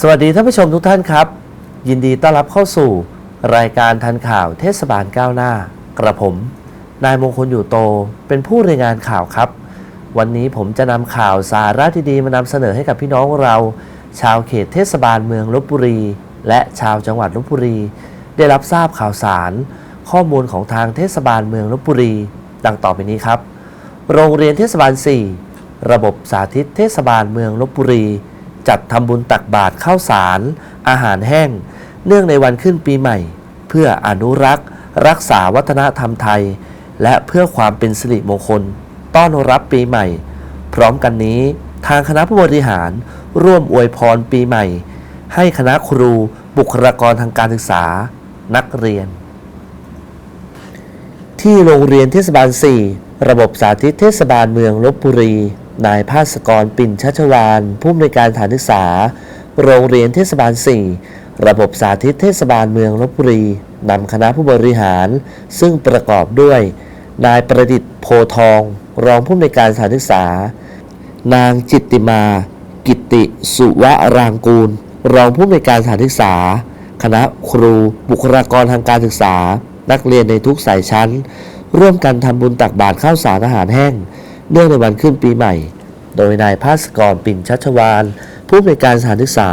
สวัสดีท่านผู้ชมทุกท่านครับ ยินดีต้อนรับเข้าสู่ รายการทันข่าวเทศบาลก้าวหน้า กระผม นายมงคลอยู่โตเป็นผู้รายงานข่าวครับ วันนี้ผมจะนำข่าวสาระดีๆมานำเสนอให้กับพี่น้องเรา ชาวเขตเทศบาลเมืองลบบุรี และชาวจังหวัดลบบุรี ได้รับทราบข่าวสาร ข้อมูลของทางเทศบาลเมืองลบบุรี ดังต่อไปนี้ครับ โรงเรียนเทศบาล 4 ระบบสาธิตเทศบาลเมืองลบบุรี จัดทำบุญตักบาตรข้าวสาร อาหารแห้ง เนื่องในวันขึ้นปีใหม่ เพื่ออนุรักษ์ รักษาวัฒนธรรมไทย และเพื่อความเป็นสิริมงคล ต้อนรับปีใหม่ พร้อมกันนี้ทางคณะผู้บริหารร่วมอวยพรปีใหม่ ให้คณะครูบุคลากรทางการศึกษา นักเรียน ที่โรงเรียนเทศบาล 4 ระบบสาธิตเทศบาลเมืองลบบุรี นายภาสกรปิ่นชัชวานผู้อำนวยการฐานศึกษา โรงเรียนเทศบาล 4 ระบบสาธิตเทศบาลเมืองลบบุรีนำคณะผู้บริหาร ซึ่งประกอบด้วย นายประดิษฐ์โพทอง รองผู้อำนวยการสถานศึกษา นางจิตติมา กิติสุวรางกูล รองผู้อำนวยการสถานศึกษา คณะครู บุคลากรทางการศึกษา นักเรียนในทุกสายชั้น ร่วมกันทำบุญตักบาตรข้าวสารอาหารแห้ง เนื่องในวันขึ้นปีใหม่ โดยนายภาสกรปิ่นชัชวานผู้อำนวยการสถานศึกษา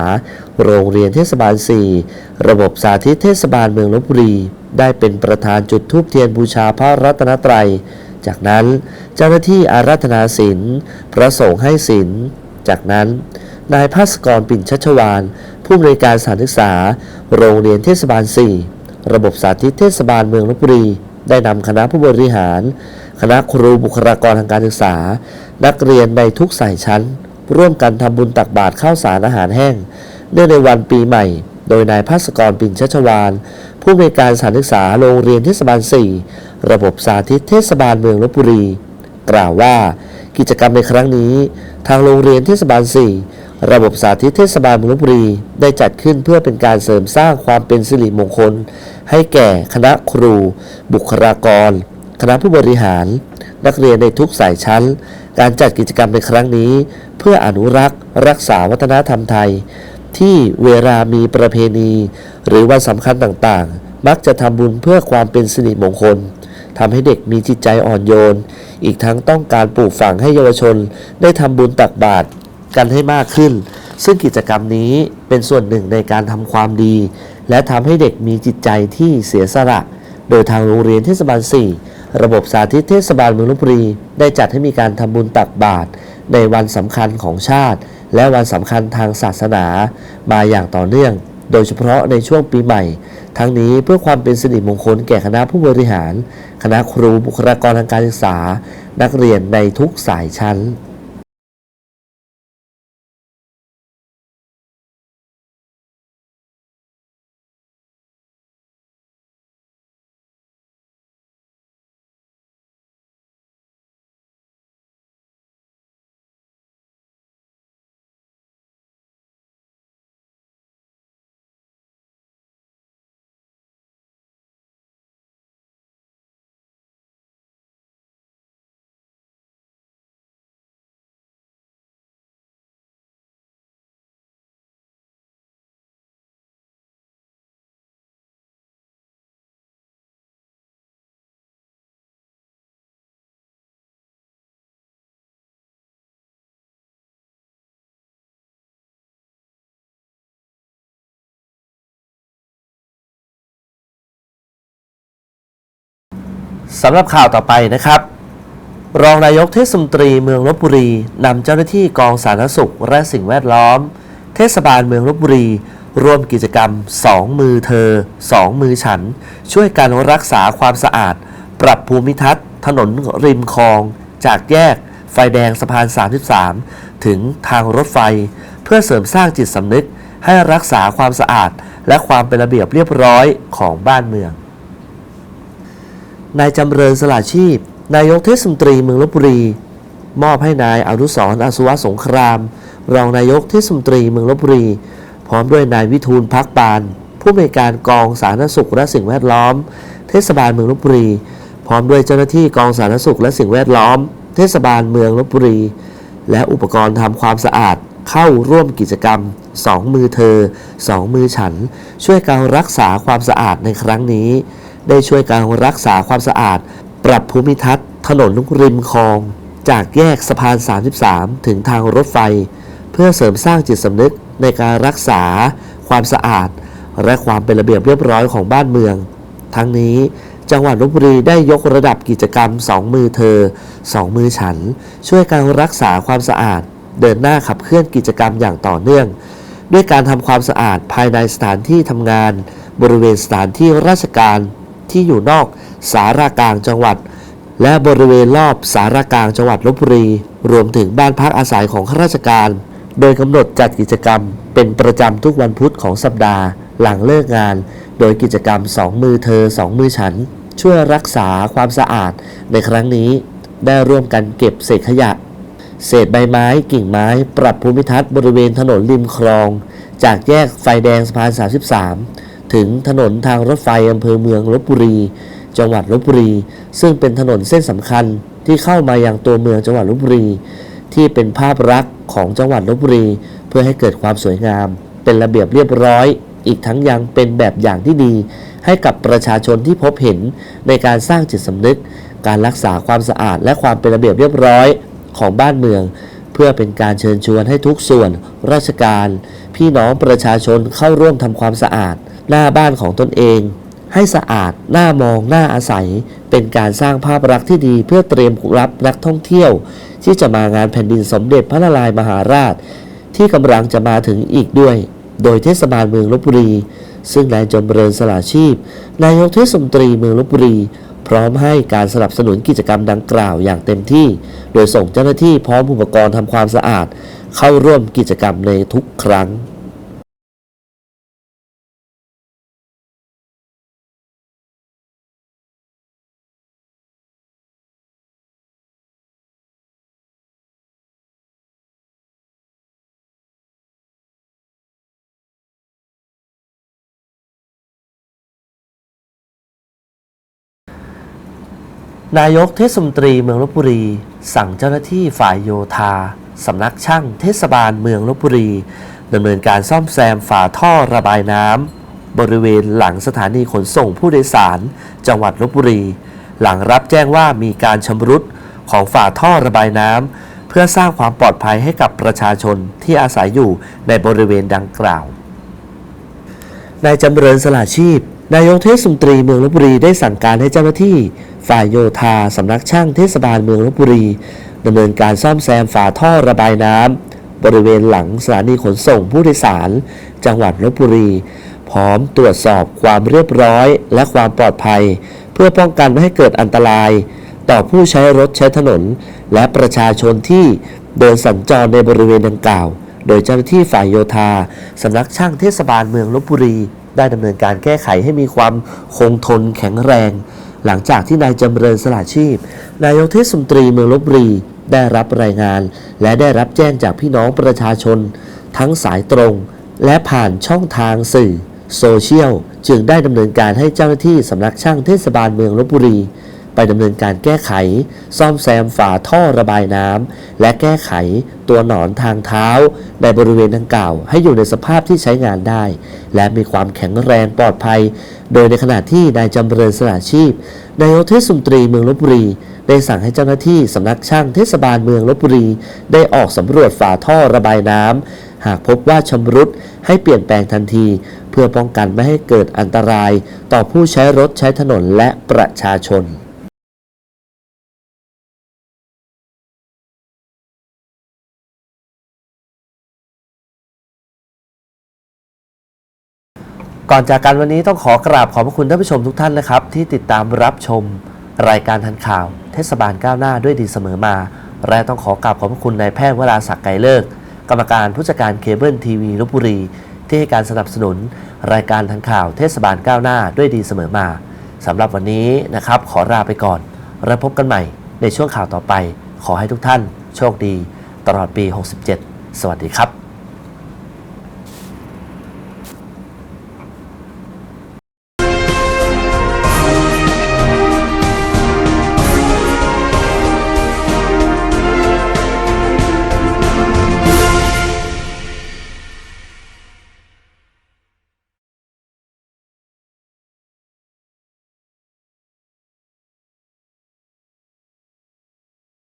โรงเรียนเทศบาล 4 ระบบสาธิตเทศบาลเมืองลบบุรี ได้เป็นประธานจุดธูปเทียนบูชาพระรัตนตรัย จากนั้นเจ้าหน้าที่อารัธนาศีลพระสงฆ์ให้ศีลจากนั้น นายภาสกรปิ่นชัชวาน ผู้อำนวยการสถานศึกษา โรงเรียนเทศบาล 4 ระบบสาธิตเทศบาลเมืองลบบุรี ได้นำคณะผู้บริหาร คณะครูบุคลากรทางการศึกษา นักเรียนในทุกสายชั้น ร่วมกันทำบุญตักบาตรข้าวสารอาหารแห้ง เนื่องในวันปีใหม่ โดยนายภาสกรปิ่นชัชวาน ผู้อำนวยการสถานศึกษาโรงเรียนเทศบาล 4 ระบบสาธิตเทศบาลเมืองลบบุรี กล่าวว่า กิจกรรมในครั้งนี้ ทางโรงเรียนเทศบาล 4 ระบบสาธิตเทศบาลเมืองลบบุรี ได้จัดขึ้นเพื่อเป็นการเสริมสร้างความเป็นสิริมงคล ให้แก่คณะครู บุคลากร คณะผู้บริหาร นักเรียนในทุกสายชั้น การจัดกิจกรรมในครั้งนี้ เพื่ออนุรักษ์ รักษาวัฒนธรรมไทย ที่เวลามีประเพณี หรือวันสำคัญต่างๆ มักจะทำบุญเพื่อความเป็นสิริมงคลทำให้เด็กมีจิตใจอ่อนโยน อีกทั้งต้องการปลูกฝังให้เยาวชน ได้ทำบุญตักบาตรกันให้มากขึ้น ซึ่งกิจกรรมนี้เป็นส่วนหนึ่งในการทำความดี และทำให้เด็กมีจิตใจที่เสียสละ โดยทางโรงเรียนเทศบาล4 ระบบสาธิตเทศบาลเมืองลบบุรี ได้จัดให้มีการทำบุญตักบาตรในวันสำคัญของชาติ และวันสำคัญทางศาสนา มาอย่างต่อเนื่อง โดยเฉพาะในช่วงปีใหม่ ทั้งนี้เพื่อความเป็นสิริมงคลแก่คณะผู้บริหาร คณะครูบุคลากรทางการศึกษา นักเรียนในทุกสายชั้น สำหรับข่าวต่อไปนะครับ รองนายกเทศมนตรีเมืองลบบุรีนำเจ้าหน้าที่กองสาธารณสุขและสิ่งแวดล้อม เทศบาลเมืองลบบุรีร่วมกิจกรรม 2 มือเธอ 2 มือฉัน ช่วยการรักษาความสะอาด ปรับภูมิทัศน์ ถนนริมคลอง จากแยก ไฟแดงสะพาน 33 ถึงทางรถไฟ เพื่อเสริมสร้างจิตสำนึก ให้รักษาความสะอาด และความเป็นระเบียบเรียบร้อยของบ้านเมือง นายจำเริญสละชีพ นายกเทศมนตรีเมืองลบบุรี มอบให้นายอนุสรณ์อาสวะสงคราม รองนายกเทศมนตรีเมืองลบบุรี พร้อมด้วยนายวิทูลพักปาน ผู้อำนการกองสาธารณสุขและสิ่งแวดล้อม เทศบาลเมืองลบบุรี พร้อมด้วยเจ้าหน้าที่กองสาธารณสุขและสิ่งแวดล้อม เทศบาลเมืองลบบุรี และอุปกรณ์ทำความสะอาดเข้าร่วมกิจกรรม2มือเธอ2มือฉัน ช่วยการรักษาความสะอาดในครั้งนี้ ได้ช่วยการรักษาความสะอาด ปรับภูมิทัศน์ ถนนลุกริมคลอง จากแยกสะพาน 33 ถึงทางรถไฟ เพื่อเสริมสร้างจิตสำนึกในการรักษาความสะอาด และความเป็นระเบียบเรียบร้อยของบ้านเมือง ทั้งนี้จังหวัดลบบุรีได้ยกระดับกิจกรรม 2 มือเธอ 2 มือฉัน ช่วยการรักษาความสะอาด เดินหน้าขับเคลื่อนกิจกรรมอย่างต่อเนื่อง ด้วยการทำความสะอาดภายในสถานที่ทำงาน บริเวณสถานที่ราชการ ที่อยู่นอกสารากลางจังหวัด และบริเวณรอบสารากลางจังหวัดลบบุรี รวมถึงบ้านพักอาศัยของข้าราชการ โดยกำหนดจัดกิจกรรม เป็นประจำทุกวันพุธของสัปดาห์ หลังเลิกงาน โดยกิจกรรม2มือเธอ2มือฉัน ช่วยรักษาความสะอาดในครั้งนี้ ได้ร่วมกันเก็บเศษขยะเศษใบไม้กิ่งไม้ ปรับภูมิทัศน์บริเวณถนนริมคลอง จากแยกไฟแดงสะพาน 33 ถึงถนนทางรถไฟอำเภอเมืองลบบุรี จังหวัดลบบุรี ซึ่งเป็นถนนเส้นสำคัญที่เข้ามายังตัวเมืองจังหวัดลบบุรี ที่เป็นภาพลักษณ์ของจังหวัดลบบุรี เพื่อให้เกิดความสวยงาม เป็นระเบียบเรียบร้อย อีกทั้งยังเป็นแบบอย่างที่ดี ให้กับประชาชนที่พบเห็นในการสร้างจิตสำนึก การรักษาความสะอาด และความเป็นระเบียบเรียบร้อยของบ้านเมืองเพื่อเป็นการเชิญชวนให้ทุกส่วนราชการ พี่น้องประชาชนเข้าร่วมทำความสะอาด หน้าบ้านของตนเอง ให้สะอาดหน่ามองหน่าอาศัย เป็นการสร้างภาพลักษณ์ที่ดีเพื่อเตรียมรับนักท่องเที่ยว ที่จะมางานแผ่นดินสมเด็จพระนารายณ์มหาราช ที่กำลังจะมาถึงอีกด้วย โดยเทศบาลเมืองลบบุรี ซึ่งนายจำเริญสละชีพ นายกเทศมนตรีเมืองลบบุรีพร้อมให้การสนับสนุนกิจกรรมดังกล่าวอย่างเต็มที่ โดยส่งเจ้าหน้าที่พร้อมอุปกรณ์ทำความสะอาด เข้าร่วมกิจกรรมในทุกครั้ง นายกเทศมนตรีเมืองลบบุรี สั่งเจ้าหน้าที่ฝ่ายโยธาสำนักช่างเทศบาลเมืองลบบุรีดำเนินการซ่อมแซมฝาท่อระบายน้ำบริเวณหลังสถานีขนส่งผู้โดยสาร จังหวัดลบบุรี หลังรับแจ้งว่ามีการชำรุดของฝาท่อระบายน้ำเพื่อสร้างความปลอดภัยให้กับประชาชนที่อาศัยอยู่ในบริเวณดังกล่าวนายจำเริญสละชีพ นายกเทศมนตรีเมืองลบบุรีได้สั่งการให้เจ้าหน้าที่ ฝ่ายโยธาสำนักช่างเทศบาลเมืองลบบุรีดำเนินการซ่อมแซมฝาท่อระบายน้ำบริเวณหลังสถานีขนส่งผู้โดยสาร จังหวัดลบบุรี พร้อมตรวจสอบความเรียบร้อย และความปลอดภัย เพื่อป้องกันไม่ให้เกิดอันตราย ต่อผู้ใช้รถใช้ถนน และประชาชนที่เดินสัญจรในบริเวณดังกล่าว โดยเจ้าหน้าที่ฝ่ายโยธาสำนักช่างเทศบาลเมืองลบบุรี ได้ดำเนินการแก้ไขให้มีความคงทนแข็งแรง หลังจากที่นายจำเริญสละชีพ นายกเทศมนตรีเมืองลบบุรี ได้รับรายงาน และได้รับแจ้งจากพี่น้องประชาชน ทั้งสายตรง และผ่านช่องทางสื่อ โซเชียล จึงได้ดำเนินการให้เจ้าหน้าที่สำนักช่างเทศบาลเมืองลบบุรี ไปดำเนินการแก้ไข ซ่อมแซมฝาท่อระบายน้ำและแก้ไขตัวหนอนทางเท้า ในบริเวณดังกล่าว ให้อยู่ในสภาพที่ใช้งานได้ และมีความแข็งแรงปลอดภัย โดยในขณะที่นายจำเริญสละชีพนายกเทศมนตรีเมืองลบบุรีได้สั่งให้เจ้าหน้าที่สำนักช่างเทศบาลเมืองลบบุรี ได้ออกสำรวจฝาท่อระบายน้ำหากพบว่าชำรุดให้เปลี่ยนแปลงทันที เพื่อป้องกันไม่ให้เกิดอันตราย ต่อผู้ใช้รถใช้ถนนและประชาชน ก่อนจากกันวันนี้ต้องขอกราบขอบพระคุณท่านผู้ชมทุกท่านนะครับ ที่ติดตามรับชมรายการทันข่าว เทศบาลก้าวหน้าด้วยดีเสมอมา และต้องขอกราบขอบพระคุณนายแพทย์วราศักดิ์ไกรเลิกกรรมการผู้จัดการเคเบิลทีวีลบบุรี ที่ให้การสนับสนุน รายการทันข่าว เทศบาลก้าวหน้าด้วยดีเสมอมาสำหรับวันนี้นะครับ ขอลาไปก่อนแล้วพบกันใหม่ในช่วงข่าวต่อไป ขอให้ทุกท่าน โชคดี ตลอดปี 67 สวัสดีครับ